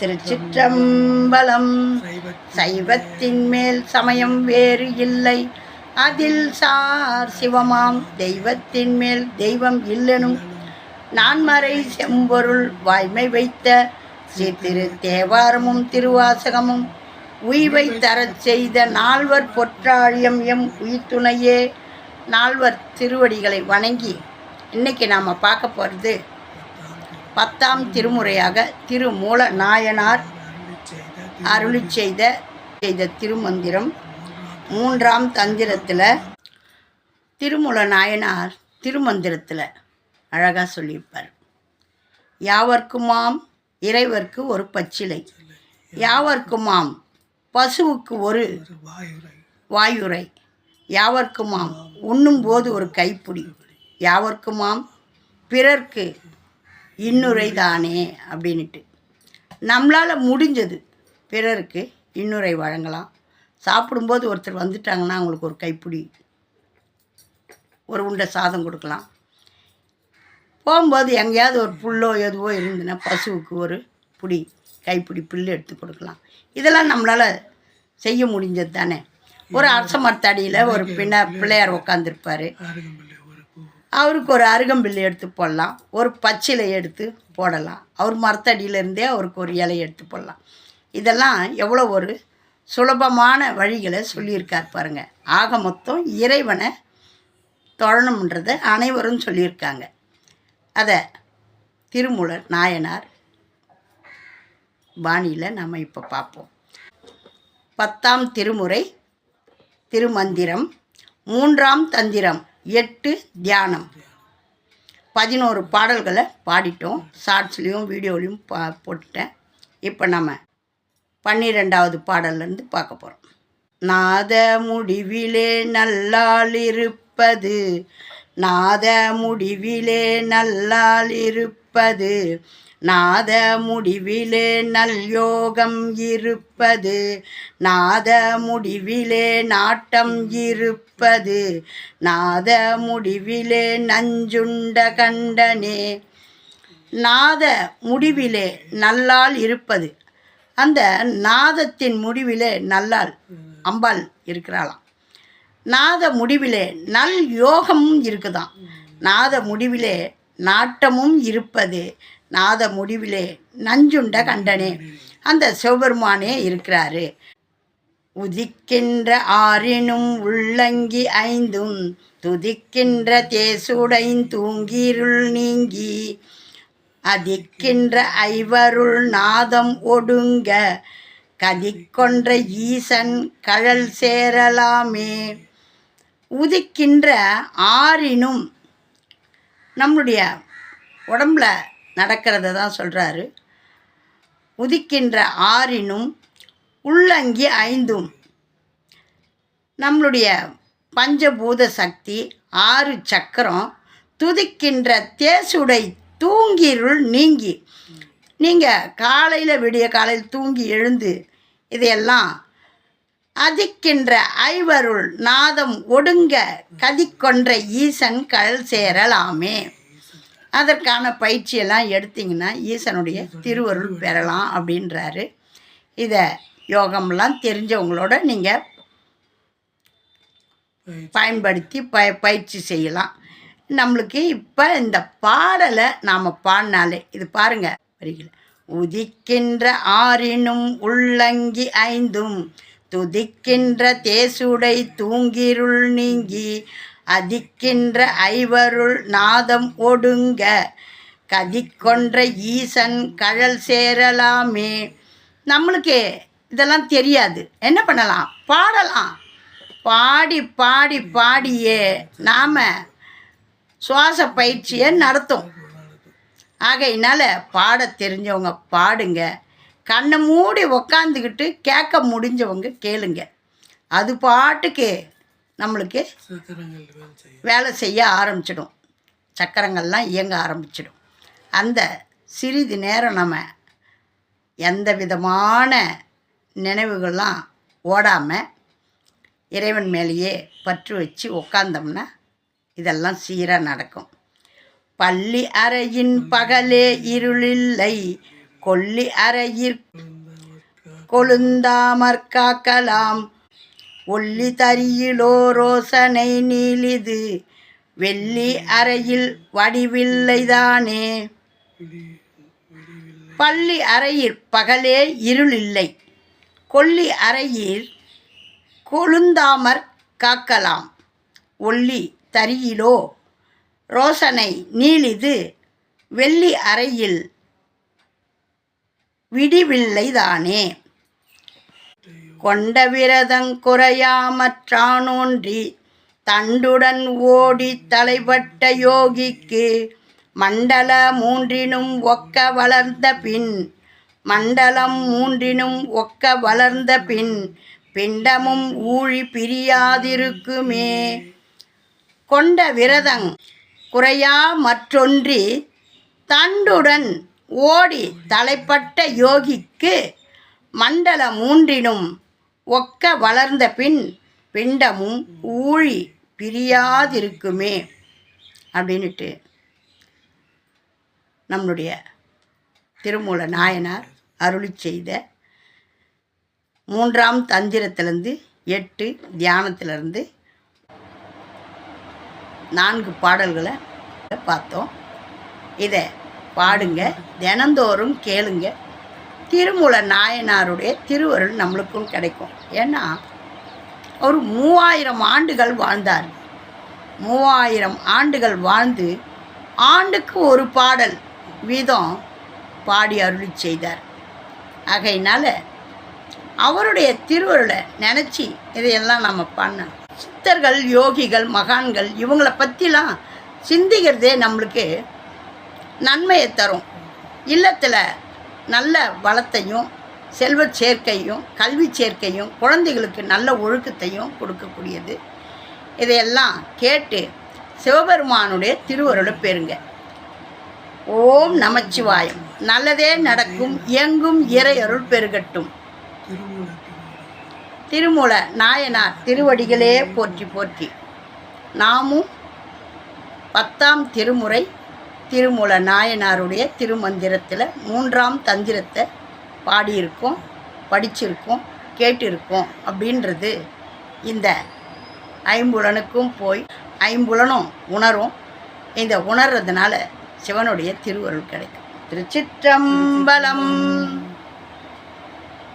திருச்சிற்றம்பலம். சைவத்தின் மேல் சமயம் வேறு இல்லை. அதில் சார் சிவமாம் தெய்வத்தின் மேல் தெய்வம் இல்லெனும். நான்மறை செம்பொருள் வாய்மை வைத்த ஸ்ரீ திரு தேவாரமும் திருவாசகமும் உய்வை தரச் செய்த நால்வர் பொற்றாழியம் எம் உயிர்த்துணையே. நால்வர் திருவடிகளை வணங்கி இன்னைக்கு நாம் பார்க்க போகிறது பத்தாம் திருமுறையாக திருமூல நாயனார் அருளி செய்த செய்த திருமந்திரம். மூன்றாம் தந்திரத்தில் திருமூல நாயனார் திருமந்திரத்தில் அழகாக சொல்லியிருப்பார். யாவர்க்குமாம் இறைவர்க்கு ஒரு பச்சிலை. யாவர்க்குமாம் பசுவுக்கு ஒரு வாயுரை யாவர்க்குமாம் உண்ணும்போது ஒரு கைப்பிடி. யாவர்க்குமாம் பிறர்க்கு இன்னுரை தானே அப்படின்ட்டு நம்மளால் முடிஞ்சது. பிறருக்கு இன்னுரை வழங்கலாம். சாப்பிடும்போது ஒருத்தர் வந்துட்டாங்கன்னா அவங்களுக்கு ஒரு கைப்பிடி ஒரு உண்டை சாதம் கொடுக்கலாம். போகும்போது எங்கேயாவது ஒரு புல்லோ எதுவோ இருந்துன்னா பசுவுக்கு ஒரு புடி கைப்பிடி புல் எடுத்து கொடுக்கலாம். இதெல்லாம் நம்மளால் செய்ய முடிஞ்சது தானே. ஒரு அரச மரத்தடியில் ஒரு பின்ன பிள்ளையார் உட்காந்துருப்பார் அவருக்கு ஒரு அருகம்பில்லு எடுத்து போடலாம். ஒரு பச்சிலை எடுத்து போடலாம். அவர் மரத்தடியிலேருந்தே அவருக்கு ஒரு இலை எடுத்து போடலாம். இதெல்லாம் எவ்வளோ ஒரு சுலபமான வழிகளை சொல்லியிருக்கார் பாருங்க. ஆக மொத்தம் இறைவனை தொழணுன்றதை அனைவரும் சொல்லியிருக்காங்க. அதை திருமூலர் நாயனார் பாணியில் நம்ம இப்போ பார்ப்போம். பத்தாம் திருமுறை திருமந்திரம் மூன்றாம் தந்திரம். எட்டு தியானம். பதினோரு பாடல்களை பாடிட்டோம். ஷார்ட்ஸ்லேயும் வீடியோலையும் பா போட்டுட்டேன். இப்போ நம்ம பன்னிரெண்டாவது பாடல்லேருந்து பார்க்க போகிறோம் நாத முடிவிலே நல்லால் இருப்பது. நாத முடிவிலே நல்லால் இருப்பது. நாத முடிவிலே நல் யோகம் இருப்பது நாத முடிவிலே நாட்டம் இருப்பது நாத முடிவிலே நஞ்சுண்ட கண்டனே. நாத முடிவிலே நல்லால் இருப்பது அந்த நாதத்தின் முடிவிலே நல்லால் அம்பாள் இருக்கிறாளாம். நாத முடிவிலே நல் யோகமும் இருக்குதாம். நாத முடிவிலே நாட்டமும் இருப்பது நாத முடிவிலே நஞ்சுண்ட கண்டனே. அந்த சிவபெருமானே இருக்கிறாரு. உதிக்கின்ற ஆறினும் உள்ளங்கி ஐந்தும் துதிக்கின்ற தேசுடை தூங்கிருள் நீங்கி அதிக்கின்ற ஐவருள் நாதம் ஒடுங்க கதிக்கொன்ற ஈசன் கழல் சேரலாமே. உதிக்கின்ற ஆறினும் நம்மளுடைய உடம்புல நடக்கிறத தான் சொல்கிறாரு உதிக்கின்ற ஆறினும் உள்ளங்கி ஐந்தும். நம்மளுடைய பஞ்சபூத சக்தி ஆறு சக்கரம் துதிக்கின்ற தேசுடை தூங்கிருள் நீங்கி. நீங்கள் காலையில் விடிய காலையில் தூங்கி எழுந்து இதையெல்லாம் அதிக்கின்ற ஐவருள் நாதம் ஒடுங்க கதிக்கொன்ற ஈசன் கழல் சேரலாமே. அதற்கான பயிற்சியெல்லாம் எடுத்தீங்கன்னா ஈசனுடைய திருவருள் பெறலாம் அப்படின்றாரு. இதை யோகம்லாம் தெரிஞ்சவங்களோட நீங்கள் பயன்படுத்தி ப பயிற்சி செய்யலாம். நம்மளுக்கு இப்போ இந்த பாடலை நாம் பாடினாலே இது பாருங்கள் வரிகளை. உதிக்கின்ற ஆறினும் உள்ளங்கி ஐந்தும் துதிக்கின்ற தேசுடை தூங்கிருள் நீங்கி அதிக்கின்ற ஐவருள் நாதம் ஒடுங்க கதிக்கொன்ற ஈசன் கழல் சேரலாமே. நம்மளுக்கு இதெல்லாம் தெரியாது. என்ன பண்ணலாம்? பாடலாம். பாடி பாடி பாடியே நாம் சுவாச பயிற்சியை நடத்தும். ஆகையினால் பாட தெரிஞ்சவங்க பாடுங்க. கண்ணை மூடி உக்காந்துக்கிட்டு கேட்க முடிஞ்சவங்க கேளுங்க. அது பாட்டுக்கு நம்மளுக்கு வேலை செய்ய ஆரம்பிச்சிடும். சக்கரங்கள்லாம் இயங்க ஆரம்பிச்சிடும். அந்த சிறிது நேரம் நம்ம எந்த விதமான நினைவுகள்லாம் ஓடாமல் இறைவன் மேலேயே பற்று வச்சு உக்காந்தோம்னா இதெல்லாம் சீராக நடக்கும். பள்ளி அறையின் பகலே இருளில்லை. கொல்லி அறையிற் கொழுந்தாமற் காக்கலாம் ஒல்லி தரியிலோ ரோசனை நீலிது வெள்ளி அறையில் வடிவில்லைதானே? பள்ளி அறையில் பகலே இருள் இல்லை கொல்லி அறையில் கொழுந்தாமற் காக்கலாம். ஒல்லி தரியிலோ ரோசனை நீளிது வெள்ளி அறையில் விடிவில்லைதானே? கொண்ட விரதங்குறையாமற்றானோன்றி தண்டுடன் ஓடி தலைப்பட்ட யோகிக்கு மண்டல மூன்றினும் ஒக்க வளர்ந்த பின் மண்டலம் மூன்றினும் ஒக்க வளர்ந்த பின் பிண்டமும் ஊழி பிரியாதிருக்குமே. கொண்ட விரதங் குறையா மற்றொன்றி தண்டுடன் ஓடி தலைப்பட்ட யோகிக்கு மண்டல மூன்றினும் ஒக்க வளர்ந்த பின் பிண்டமும் ஊழி பிரியாதிருக்குமே அப்படின்னுட்டு நம்மளுடைய திருமூல நாயனார் அருளி செய்த மூன்றாம் தந்திரத்திலேருந்து எட்டு தியானத்திலிருந்து நான்கு பாடல்களை பார்த்தோம். இதை பாடுங்க தினந்தோறும் கேளுங்க. திருமூல நாயனாருடைய திருவருள் நம்மளுக்கும் கிடைக்கும். ஏன்னா அவர் மூவாயிரம் ஆண்டுகள் வாழ்ந்தார். மூவாயிரம் ஆண்டுகள் வாழ்ந்து ஆண்டுக்கு ஒரு பாடல் வீதம் பாடி அருளி செய்தார். ஆகையினால அவருடைய திருவருளை நினச்சி இதையெல்லாம் நம்ம பண்ண சித்தர்கள் யோகிகள் மகான்கள் இவங்கள பற்றிலாம் சிந்திக்கிறதே நம்மளுக்கு நன்மையை தரும். இல்லத்தில் நல்ல வளத்தையும் செல்வ சேர்க்கையும் கல்வி சேர்க்கையும் குழந்தைகளுக்கு நல்ல ஒழுக்கத்தையும் கொடுக்கக்கூடியது. இதையெல்லாம் கேட்டு சிவபெருமானுடைய திருவருளை பெறுங்க. ஓம் நமச்சிவாயம். நல்லதே நடக்கும் எங்கும் இறையருள் பெருகட்டும். திருமூல நாயனார் திருவடிகளே போற்றி போற்றி. நாமும் பத்தாம் திருமுறை திருமூல நாயனாருடைய திருமந்திரத்தில் மூன்றாம் தந்திரத்தை பாடியிருக்கோம் படிச்சிருக்கோம் கேட்டிருக்கோம் அப்படின்றது. இந்த ஐம்புலனுக்கும் போய் ஐம்புலனும் உணரும். இந்த உணர்றதுனால சிவனுடைய திருவருள் கிடைக்கும். திருச்சிற்றம்பலம்